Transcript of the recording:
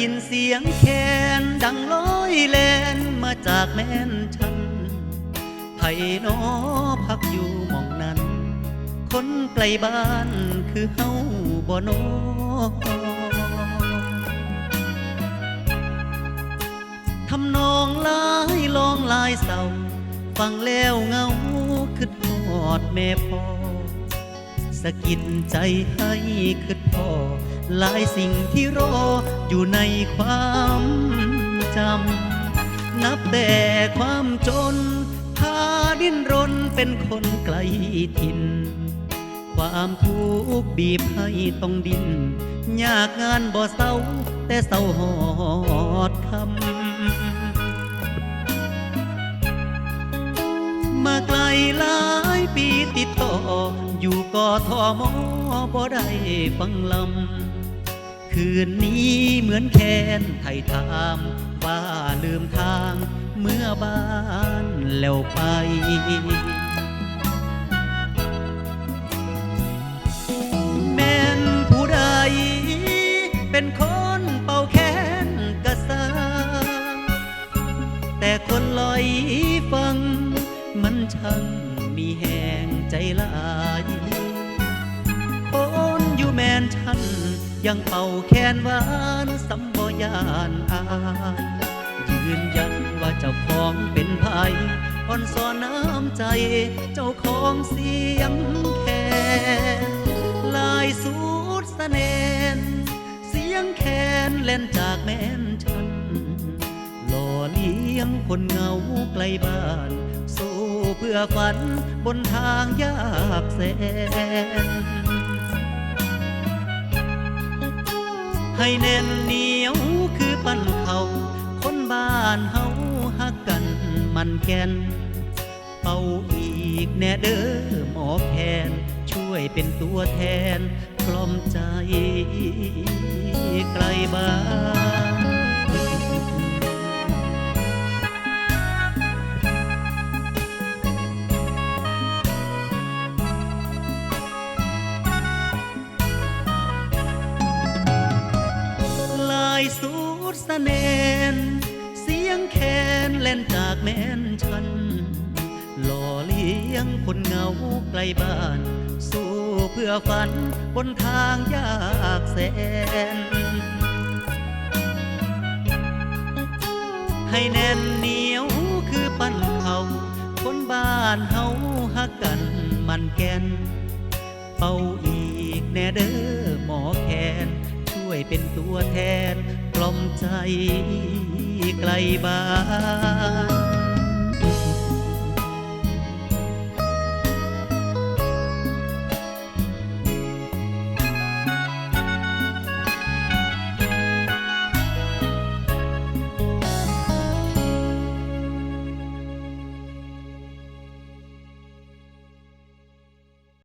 ยินเสียงแคนดังลอยแลนมาจากแม่นฉันไผ่นอพักอยู่หมองนั้น คนไกลบ้านคือเฮาบ่นอทำนองลายลองลายเศร้าฟังแล้วเงาคือทอดแม่พ่อ สะกิดใจให้คือพ่อหลายสิ่งที่รออยู่ในความจำ นับแต่ความจน พาดิ้นรนเป็นคนไกลถิ่น ความทุกข์บีบให้ต้องดิ้น ยากงานบ่เศร้า แต่เศร้าหอดคำ มาไกลลา ติดต่ออยู่กอทอมอบ่ได้ฟังลำ คืนนี้เหมือนแคนไทยถามว่าลืมทางเมื่อบ้านแล้วไปแม่นผู้ใดเป็นคนเป่าแค้นกระซาแต่คนลอยฟังมันช่าง มีแหงใจลายคนอยู่แมนฉัน ยังเป่าแคนหวานสัมบยานอายยืนยันว่าเจ้าของเป็นภัยอ่อนสอนน้ำใจ เจ้าของเสียงแคนลายสูดสะเนนเสียงแคนเล่นจากแม่นฉันหล่อเลี้ยงคนเงาไกลบ้านสู เพื่อฝันบนทางยากแสน ให้แน่นเหนียวคือปั้นเขาคนบ้านเฮาฮักกันมันแก่นเป่าอีกแน่เด้อหมอแคนช่วยเป็นตัวแทนกล่อมใจไกลบ้านะเนน เสียงแคนเล่นจากแม่นฉัน หล่อเลี้ยงคนเงาไกลบ้าน สู้เพื่อฝันบนทางยากแสน ให้แน่นเหนียวคือปั้นเขาคนบ้านเฮาฮักกันมันแก่นเป่าอีกแน่เด้อหมอแคนช่วยเป็นตัวแทน ล่อมใจไกลบ้าน